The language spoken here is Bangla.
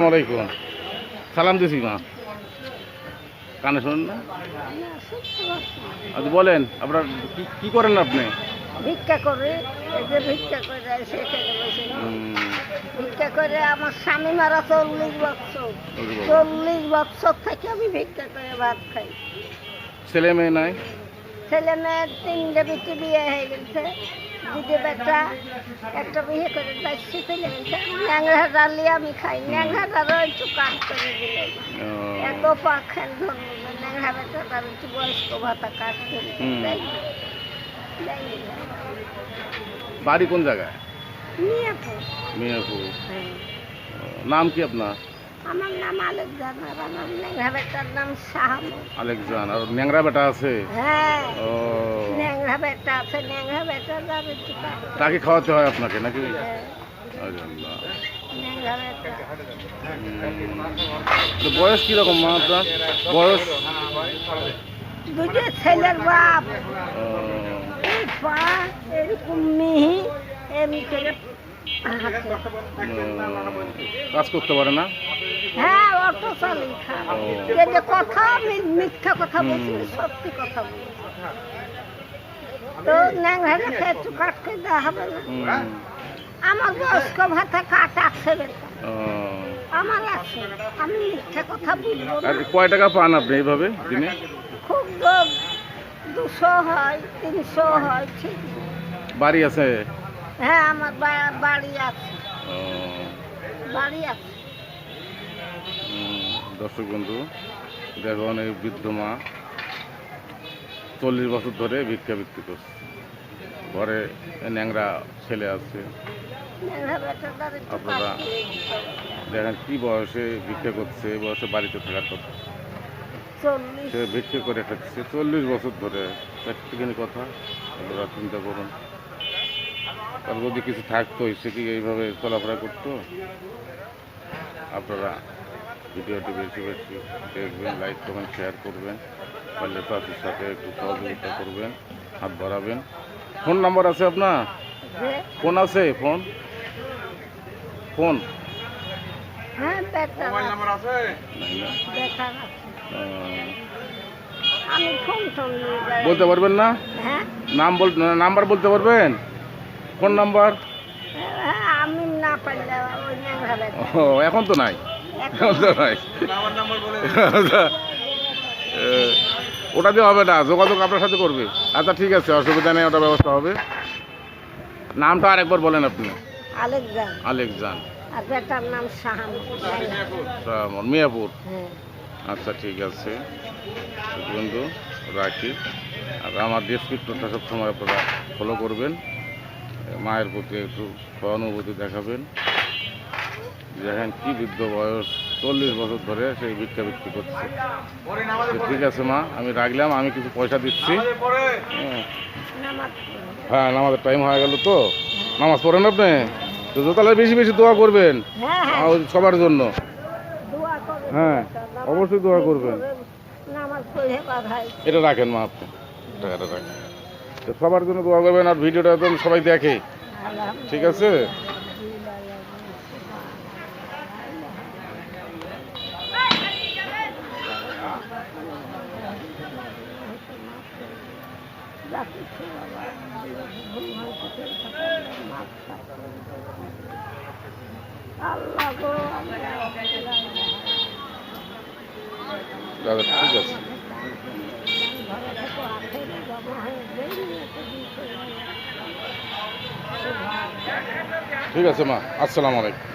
আসসালামাইকুম সালাম দিছি মা। কানে শোনেন না? আচ্ছা বলেন আপনার কি করেন আপনি? ভিক্ষা করে যে ভিক্ষা করে ভিক্ষা করে আমার স্বামী মারা চল্লিশ বছর। চল্লিশ বছর থেকে আমি ভিক্ষা করে ভাত খাই। ছেলে মেয়ে নাই? ছেলে মেয়ের তিনটে বেটি বিয়ে হয়ে গেছে দুটো বেটা একটা বিয়ে করে যাচ্ছি চলে গেছে ন্যাংরা ডালি আমি খাই ন্যাংরা ডালও একটু কাজ করে দিলে ও, এত পাখেন ধরল না ন্যাংরা বেটা তার একটু বয়স্ক ভাতা কাজ করে হুম। দেয় না। দেয় না। বাড়ি কোন জায়গায় নিয়ে পড়। মিয়াপুর হ্যাঁ। ও, নাম কি আপনার আমার নাম আলেকজান্ডার আমার ন্যাংরা বেটার নাম শাহামু আলেকজান আর ন্যাংরা বেটা আছে? হ্যাঁ। ও। ন্যাংরা বেটা আছে ন্যাংরা বেটা করে তাকে খাওয়াতে হয় আপনাকে নাকি? তো বয়স কীরকম মা আপনার? বয়স? দুটো ছেলের বাপ। পা এরকম মিহি এমনি করে কাজ করতে পারে না? হ্যাঁ অটো চালি খা যে কথা আমি মিথ্যা কথা বলছি সত্যি কথা বলছি। তো ন্যাংরা রেখে একটু কাটকে দেওয়া হবে না। আমার বয়স্ক ভাতা কাট আছে বেটা আমার আছে আমি মিথ্যা কথা বলব কয় টাকা পান আপনি এইভাবে দিনে? খুব দুশো হয় তিনশো হয় ঠিক। বাড়ি আছে? হ্যাঁ আমার বাড়ি আছে। বাড়ি আছে। দর্শক বন্ধু দেখুন এই বৃদ্ধ মা চল্লিশ বছর ধরে ভিক্ষা বিক্রি করছে। ঘরে ন্যাংরা ছেলে আছে। আপনারা- দেখেন কি বয়সে ভিক্ষা করছে এই বয়সে বাড়িতে থাকার কথা। সে ভিক্ষা করে খাচ্ছে। চল্লিশ বছর ধরে একটুখানি কথা আপনারা চিন্তা করুন। তার যদি কিছু থাকতো সে কি এইভাবে চলাফেরা করতো? আপনারা ভিডিওটি বেশি বেশি দেখবেন লাইক কমেন্ট শেয়ার করবেন পারলে তাদের সাথে একটু সহযোগিতা করবেন হাত বাড়াবেন। ফোন নাম্বার আছে আপনার? ফোন আছে? ফোন? ফোন? হ্যাঁ বলতে পারবেন না? হ্যাঁ। নাম বল নাম্বার বলতে পারবেন? Phone number? আমি না ও এখন তো নাই? এখন তো নাই। ওটা দিয়ে হবে না যোগাযোগ আপনার সাথে করবে। আচ্ছা ঠিক আছে অসুবিধা নেই ওটা ব্যবস্থা হবে। নামটা আরেকবার বলেন আপনি। আলেকজান। আলেকজান। আর বেটার নাম শাহাম শ্রাবণ, মিয়াপুর। হ্যাঁ। আচ্ছা ঠিক আছে। বন্ধু রাখি। আর আমার ডিসক্রিপ্টরটা সবসময় আপনারা ফলো করবেন। মায়ের প্রতি একটু সহানুভূতি দেখাবেন। দেখেন কি বৃদ্ধ বয়স চল্লিশ বছর ধরে সেই ভিক্ষা বিক্রি করছে। ঠিক আছে মা আমি রাখলাম আমি কিছু পয়সা দিচ্ছি। হ্যাঁ। নামাজ নামাজের টাইম হয়ে গেল তো। নামাজ পড়েন আপনি? তো তাহলে বেশি বেশি দোয়া করবেন। হ্যাঁ হ্যাঁ। সবার জন্য। হ্যাঁ, অবশ্যই দোয়া করবেন। এটা রাখেন মা আপনি। টাকাটা রাখেন। তো সবার জন্য দোয়া করবেন আর ভিডিওটা একদম সবাই দেখে। ঠিক আছে? ঠিক আছে। ঠিক আছে মা। আসসালামু আলাইকুম।